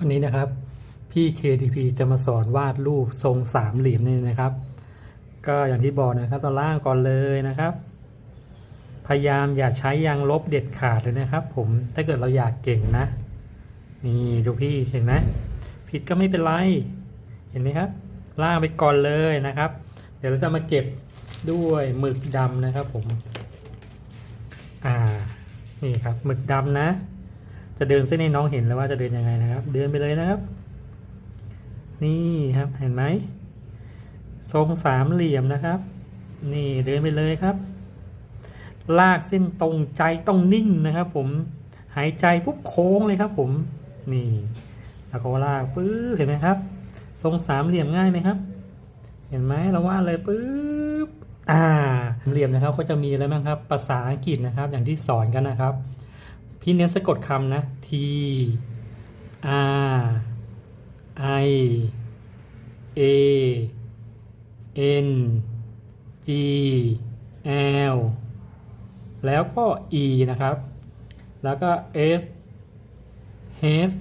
วันนี้นะครับ พี่ KTP จะมาสอนวาดรูปทรงสามเหลี่ยมนี่นะครับ ก็อย่างที่บอกนะครับตอนล่างก่อนเลยนะครับ พยายามอย่าใช้ยางลบเด็ดขาดเลยนะครับ ผมถ้าเกิดเราอยากเก่งนะ นี่ดูพี่เห็นไหมผิดก็ไม่เป็นไร เห็นไหมครับ ล่างไปก่อนเลยนะครับ เดี๋ยวเราจะมาเก็บด้วยหมึกดำนะครับผม อ่า นี่ครับหมึกดำนะ จะเดินเส้นให้น้องเห็นแล้วว่าจะเดินยังไงนะครับ เดินไปเลยนะครับ นี่ครับเห็นไหมทรงสามเหลี่ยมนะครับ นี่เดินไปเลยครับ ลากเส้นตรงใจต้องนิ่งนะครับ ผมหายใจปุ๊บโค้งเลยครับ ผม นี่ แล้วก็ลากปื้อเห็นไหมครับ ทรงสามเหลี่ยมง่ายไหมครับ เห็นไหมเราว่าเลยปุ๊บอ่าเหลี่ยมนะครับก็จะมีอะไรบ้างครับ ภาษาอังกฤษนะครับ อย่างที่สอนกันนะครับ พี่เน้นสะกดคำนะ T R I A N G L แล้วก็ E นะครับ แล้วก็ S H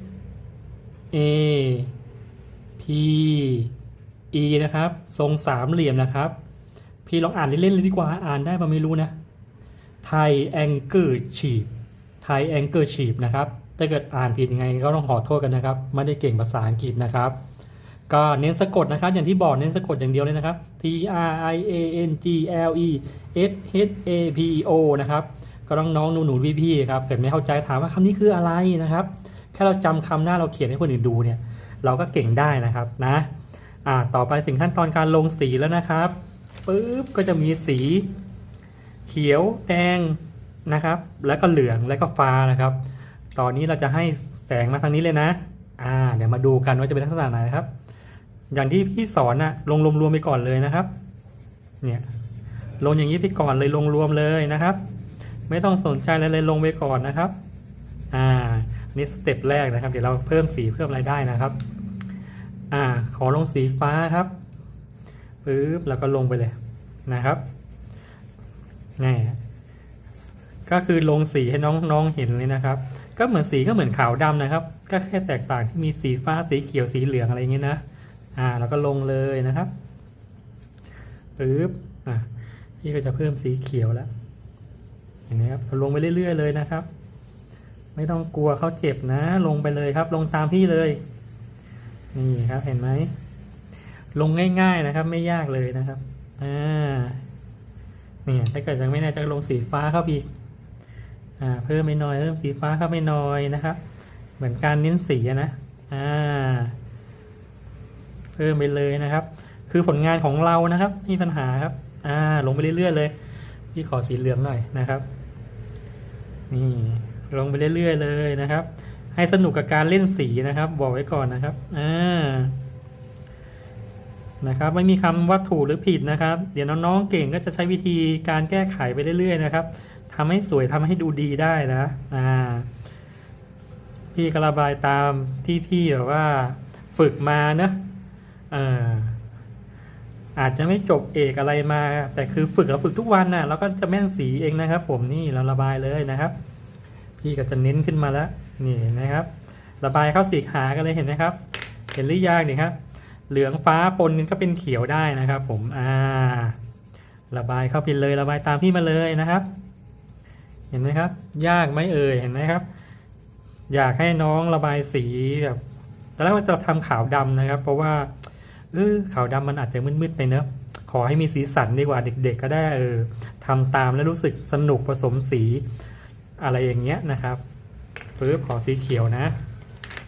A P E นะครับ ทรงสามเหลี่ยมนะครับ พี่ลองอ่านเล่นๆเลยดีกว่า อ่านได้ปะไม่รู้นะ ไทยแองเกอร์ชีพ ไทยแองเกอร์ชีพนะครับถ้าเกิดอ่านผิดยังไงก็ต้องขอโทษกันนะครับ ไม่ได้เก่งภาษาอังกฤษนะครับ ก็เน้นสะกดนะครับ อย่างที่บอกเน้นสะกดอย่างเดียวเลยนะครับ T R I A N G L E S H A P O นะครับ ก็ต้องน้องหนูหนูพี่พี่ๆครับ เกิดไม่เข้าใจถามว่าคำนี้คืออะไรนะครับ แค่เราจำคำหน้าเราเขียนให้คนอื่นดูเนี่ย เราก็เก่งได้นะครับนะ อ่า ต่อไปถึงขั้นตอนการลงสีแล้วนะครับปุ๊บ ก็จะมีสี เขียว แดง นะครับ แล้วก็เหลืองแล้วก็ฟ้านะครับ ตอนนี้เราจะให้แสงมาทางนี้เลยนะ อ่า เดี๋ยวมาดูกันว่าจะเป็นลักษณะไหนครับ อย่างที่พี่สอนนะลงรวมๆไปก่อนเลยนะครับ เนี่ย ลงอย่างนี้ไปก่อนเลยลงรวมเลยนะครับ ไม่ต้องสนใจอะไรเลยลงไปก่อนนะครับ อ่าอันนี้สเต็ปแรกนะครับ เดี๋ยวเราเพิ่มสีเพิ่มอะไรได้นะครับ อ่า ขอลงสีฟ้าครับปึ๊บแล้วก็ลงไปเลยนะครับนี่ ก็คือลงสีให้น้องๆเห็นเลยนะครับ ก็เหมือนสีก็เหมือนขาวดำนะครับ ก็แค่แตกต่างที่มีสีฟ้าสีเขียวสีเหลืองอะไรอย่างเงี้ยนะอ่าแล้วก็ลงเลยนะครับปึ๊บอะพี่ก็จะเพิ่มสีเขียวแล้วเห็นไหมครับลงไปเรื่อย ๆ เลยนะครับ ไม่ต้องกลัวเขาเจ็บนะ ลงไปเลยครับ ลงตามพี่เลย นี่ครับเห็นไหมลงง่าย ๆนะครับ ไม่ยากเลยนะครับอ่าเนี่ยถ้าเกิดยังไม่แน่จก็ลงสีฟ้าเข้าไปอีก อ่าเพิ่มไปหน่อยเพิ่มสีฟ้าเข้าไปหน่อยนะครับ เหมือนการเน้นสีนะอ่าเพิ่มไปเลยนะครับ คือผลงานของเรานะครับมีปัญหาครับอ่าลงไปเรื่อยๆเลยพี่ขอสีเหลืองหน่อยนะครับนี่ลงไปเรื่อยๆเลยนะครับ ให้สนุกกับการเล่นสีนะครับ บอกไว้ก่อนนะครับอ่านะครับไม่มีคำว่าถูกหรือผิดนะครับ เดี๋ยวน้องๆเก่งก็จะใช้วิธีการแก้ไขไปเรื่อยๆนะครับ ทำให้สวยทำให้ดูดีได้นะ อ่า พี่ก็ระบายตามที่พี่แบบว่าฝึกมาเนอะเอออาจจะไม่จบเอกอะไรมา แต่คือฝึกเราฝึกทุกวันน่ะเราก็จะแม่นสีเองนะครับ ผมนี่เราระบายเลยนะครับ พี่ก็จะเน้นขึ้นมาแล้วนี่นะครับ ระบายเข้าสีขากันเลยเห็นไหมครับ เห็นหรือยังนี่ครับ เหลืองฟ้าปนก็เป็นเขียวได้นะครับ ผมอ่าระบายเข้าไปเลยระบายตามพี่มาเลยนะครับ ห็นไหมครับ ยากไหมเอ่ยเห็นไหมครับ อยากให้น้องระบายสีแบบตอนแรกว่าจะทำขาวดำนะครับ เพราะว่าเออขาวดำมันอาจจะมืดๆไปเนอะขอให้มีสีสันดีกว่าเด็ก ๆ ก็ได้เออทำตามแล้วรู้สึกสนุกผสมสีอะไรอย่างเงี้ยนะครับปึ๊บขอสีเขียวนะ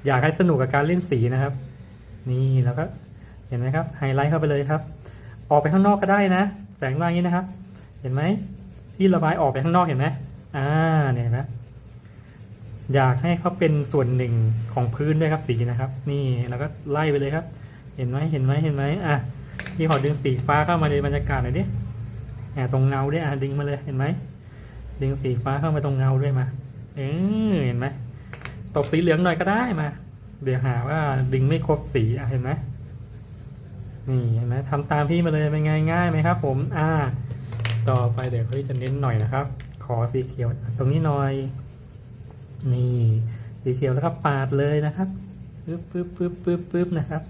อยากให้สนุกกับการเล่นสีนะครับ นี่แล้วก็เห็นไหมครับไฮไลท์เข้าไปเลยครับ ออกไปข้างนอกก็ได้นะ แสงมาอย่างี้นะครับ เห็นไหมที่ระบายออกไปข้างนอกเห็นไหม อ่าเนี่ยเห็นไหมอยากให้เขาเป็นส่วนหนึ่งของพื้นด้วยครับสีนะครับ นี่แล้วก็ไล่ไปเลยครับ เห็นไหมเห็นไหมเห็นไหมอะพี่ขอดึงสีฟ้าเข้ามาในบรรยากาศหน่อยดิแอบตรงเงาด้วยอะดึงมาเลยเห็นไหมดึงสีฟ้าเข้ามาตรงเงาด้วยมาเออเห็นไหมตบสีเหลืองหน่อยก็ได้มา เดี๋ยวหาว่าดึงไม่ครบสีอะเห็นไหมนี่เห็นไหมทำตามพี่มาเลยเป็นไงง่ายไหมครับ ผม อ่า ต่อไปเดี๋ยวพี่จะเน้นหน่อยนะครับ ขอสีเขียวตรงนี้หน่อย นี่สีเขียวแล้วก็ปาดเลยนะครับปึ๊บปึ๊บปึ๊บปึ๊บปึ๊บนะครับ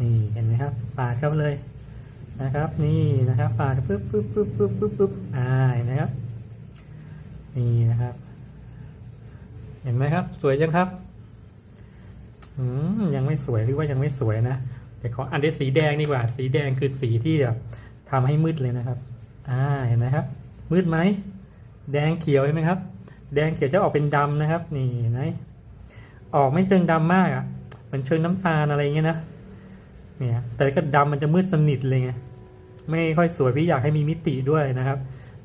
นี่เห็นไหมครับ ปาดเข้าเลยนะครับ นี่นะครับปาดปึ๊บปึ๊บปึ๊บปึ๊บปึ๊บปึ๊บอ่าเห็นไหมครับ นี่นะครับ เห็นไหมครับ สวยยังครับอืมยังไม่สวยหรือว่ายังไม่สวยนะเดี๋ยวขออันด้วยสีแดงดีกว่า สีแดงคือสีที่แบบทำให้มืดเลยนะครับ อ่าเห็นไหมครับ มืดไหม แดงเขียวเห็นไหมครับ แดงเขียวจะออกเป็นดำนะครับ นี่นไหมออกไม่เชิงดำมากอะเหมันเชิงน้ำตาลอะไรเงี้ยนะเนี่ยแต่ก็ดำมันจะมืดสนิทเลยไงไม่ค่อยสวยพี่อยากให้มีมิติด้วยนะครับ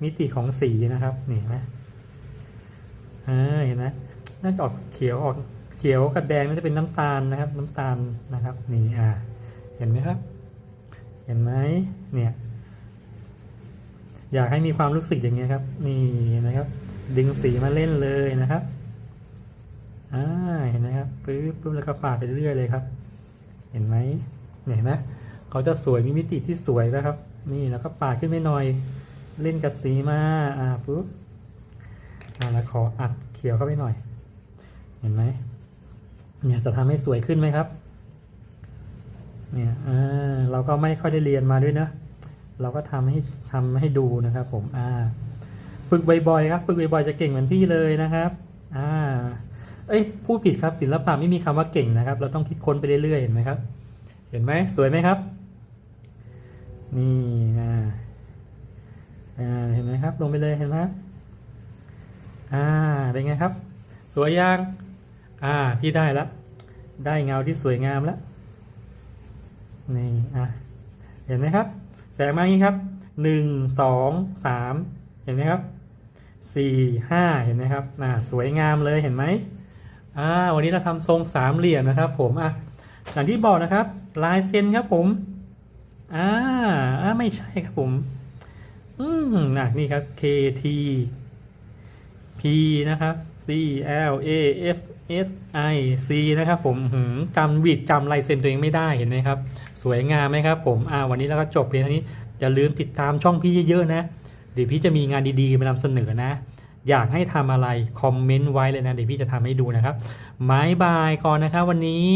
มิติของสีนะครับนี่นไหมอ่าเห็นไหมน่าจะออกเขียวออกเขียวกับแดงน่าจะเป็นน้ำตาลนะครับ น้ำตาลนะครับ นี่อ่าเห็นไหมครับ เห็นไหมเนี่ย อยากให้มีความรู้สึกอย่างเงี้ยครับ นี่นะครับ ดึงสีมาเล่นเลยนะครับอ่าเห็นไหมครับปึ๊บปึ๊บแล้วก็ปาดไปเรื่อยเลยครับ เห็นไหมเห็นไหมเขาจะสวยมีมิติที่สวยนะครับ นี่แล้วก็ปาดขึ้นไปหน่อยเล่นกับสีมาอ่าปุ๊บอ่าแล้วขออัดเขียวเข้าไปหน่อย เห็นไหมเนี่ยจะทำให้สวยขึ้นไหมครับ เนี่ยอ่าเราก็ไม่ค่อยได้เรียนมาด้วยเนะ เราก็ทำให้ทำให้ดูนะครับผมอ่าฝึกบ่อยๆครับฝึกบ่อยๆจะเก่งเหมือนพี่เลยนะครับอ่าเอ้ยพูดผิดครับศิลปะไม่มีคำว่าเก่งนะครับ เราต้องคิดค้นไปเรื่อยๆเห็นไหมครับ เห็นไหมสวยไหมครับ นี่อ่าอ่าเห็นไหมครับ ลงไปเลยเห็นไหมครับอ่าเป็นไงครับ สวยยังอ่าพี่ได้แล้วได้เงาที่สวยงามแล้วนี่อะเห็นไหมครับ แสงมาอย่างนี้ครับหนึ่งสองสามเห็นไหมครับสี่ห้าเห็นไหมครับน่าสวยงามเลยเห็นไหมอ่าวันนี้เราทำทรงสามเหลี่ยมนะครับ ผมอะอย่างที่บอกนะครับ ลายเซ็นครับผมอ่าอ่าไม่ใช่ครับผม อืมน่ะนี่ครับ K T P นะครับ C L A S S I C นะครับผมหืมจำวีดจำลายเซ็นตัวเองไม่ได้เห็นไหมครับ สวยงามไหมครับผมอ่าวันนี้เราก็จบเพียงเท่านี้อย่าลืมติดตามช่องพี่เยอะๆนะเดี๋ยวพี่จะมีงานดีๆมานำเสนอนะ อยากให้ทำอะไร คอมเมนต์ไว้เลยนะ เดี๋ยวพี่จะทำให้ดูนะครับบายบายก่อนนะครับวันนี้